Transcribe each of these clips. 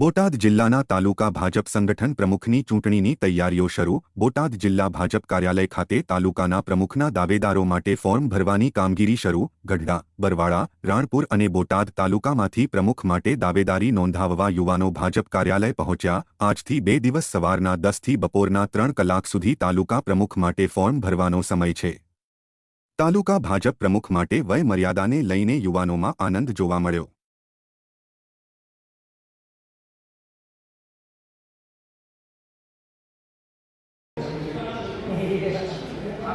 બોટાદ જિલ્લાના તાલુકા ભાજપ સંગઠન પ્રમુખની ચૂંટણીની તૈયારીઓ શરૂ. બોટાદ જિલ્લા ભાજપ કાર્યાલય ખાતે તાલુકાના પ્રમુખના દાવેદારો માટે ફોર્મ ભરવાની કામગીરી શરૂ. ગઢડા, બરવાળા, રાણપુર અને બોટાદ તાલુકામાંથી પ્રમુખ માટે દાવેદારી નોંધાવવા યુવાનો ભાજપ કાર્યાલય પહોંચ્યા. આજથી બે દિવસ સવારના દસથી બપોરના ત્રણ કલાક સુધી તાલુકા પ્રમુખ માટે ફોર્મ ભરવાનો સમય છે. તાલુકા ભાજપ પ્રમુખ માટે વય મર્યાદાને લઈને યુવાનોમાં આનંદ જોવા મળ્યો.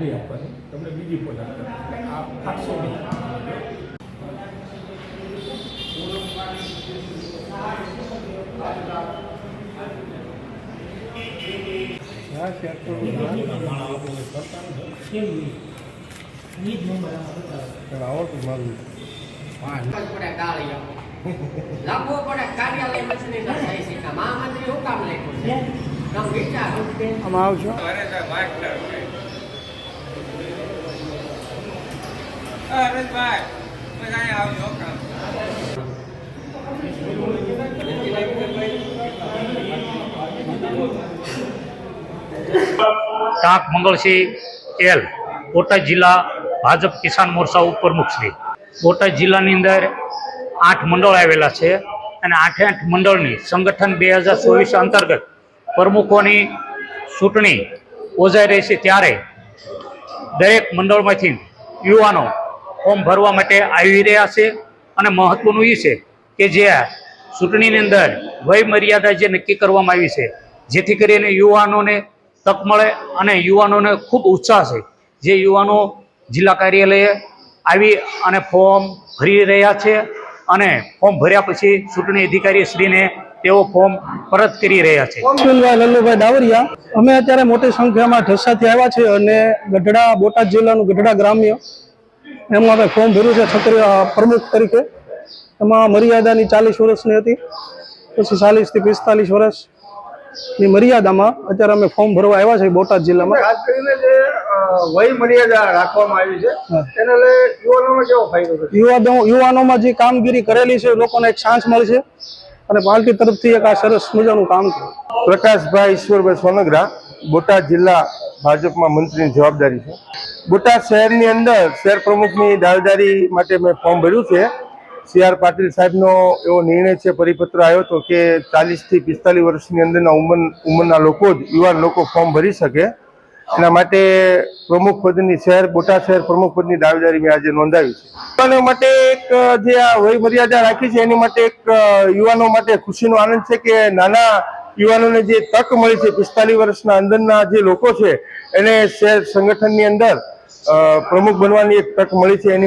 નહીં આપવાની. તમને બીજી પોઈન્ટ આ આપશો નહીં? પડે લાંબો પડે કાર્યાલય મશીની ના થાય છે. મહામંત્રી હું કામ લખ્યું છે. વિચારો ટાંક મંગળસિંહ એલ, બોટાદ જિલ્લા ભાજપ કિસાન મોરચા ઉપપ્રમુખ શ્રી. બોટાદ જિલ્લાની અંદર આઠ મંડળ આવેલા છે અને આઠે આઠ મંડળની સંગઠન બે હજાર ચોવીસ અંતર્ગત પ્રમુખોની ચૂંટણી યોજાઈ રહી છે ત્યારે દરેક મંડળમાંથી યુવાનો ફોર્મ ભરવા માટે આવી રહ્યા છે અને મહત્વનું એ છે કે જે ચૂંટણીની અંદર વય મર્યાદા જે નક્કી કરવામાં આવી છે, જેથી કરીને યુવાનોને તક મળે અને યુવાનોને ખૂબ ઉત્સાહ છે. જે યુવાનો જિલ્લા કાર્યાલયે આવી અને ફોર્મ ભરી રહ્યા છે અને ફોર્મ ભર્યા પછી ચૂંટણી અધિકારી શ્રીને તેઓ ફોર્મ પરત કરી રહ્યા છે. લલ્લુભાઈ ડાવરિયા. અમે અત્યારે મોટી સંખ્યામાં ઢસાથી આવ્યા છે અને ગઢડા બોટાદ જિલ્લાનું ગઢડા ગ્રામ્ય એમાં અમે ફોર્મ ભર્યું છે છત્રી પ્રમુખ તરીકે. એમાં મર્યાદાની ચાલીસ વર્ષની હતી. પછી ચાલીસથી પિસ્તાલીસ વર્ષની મર્યાદામાં અત્યારે અમે ફોર્મ ભરવા આવ્યા છે બોટાદ જિલ્લામાં. ખાસ કરીને જે વય મર્યાદા રાખવામાં આવી છે એને લઈ યુવાનોમાં કેવો ફાયદો થશે? યુવાનો યુવાનોમાં જે કામગીરી કરેલી છે લોકોને એક ચાન્સ મળશે અને પાર્ટી તરફથી એક આ સરસ મજાનું કામ છે પ્રકાશભાઈ ઈશ્વરભાઈ સોનગરા બોટાદ જિલ્લા ભાજપમાં મંત્રીની જવાબદારી છે. બોટાદ શહેરની અંદર શહેર પ્રમુખની દાવેદારી માટે મેં ફોર્મ ભર્યું છે. સી આર પાટીલ સાહેબનો એવો નિર્ણય છે, પરિપત્ર આવ્યો હતો કે ચાલીસથી પિસ્તાલીસ વર્ષની અંદરના ઉંમર, ઉંમરના લોકો જ, યુવાન લોકો ફોર્મ ભરી શકે. એના માટે પ્રમુખ પદની શહેર, બોટાદ શહેર પ્રમુખ પદની દાવેદારી મેં આજે નોંધાવી છે. યુવાનો માટે એક જે આ વય મર્યાદા રાખી છે, એની માટે એક યુવાનો માટે ખુશીનો આનંદ છે કે નાના યુવાનોને જે તક મળી છે, પિસ્તાલીસ વર્ષના અંદરના જે લોકો છે, એને શહેર સંગઠનની અંદર પ્રમુખ બનવાની એક તક મળી છે, એની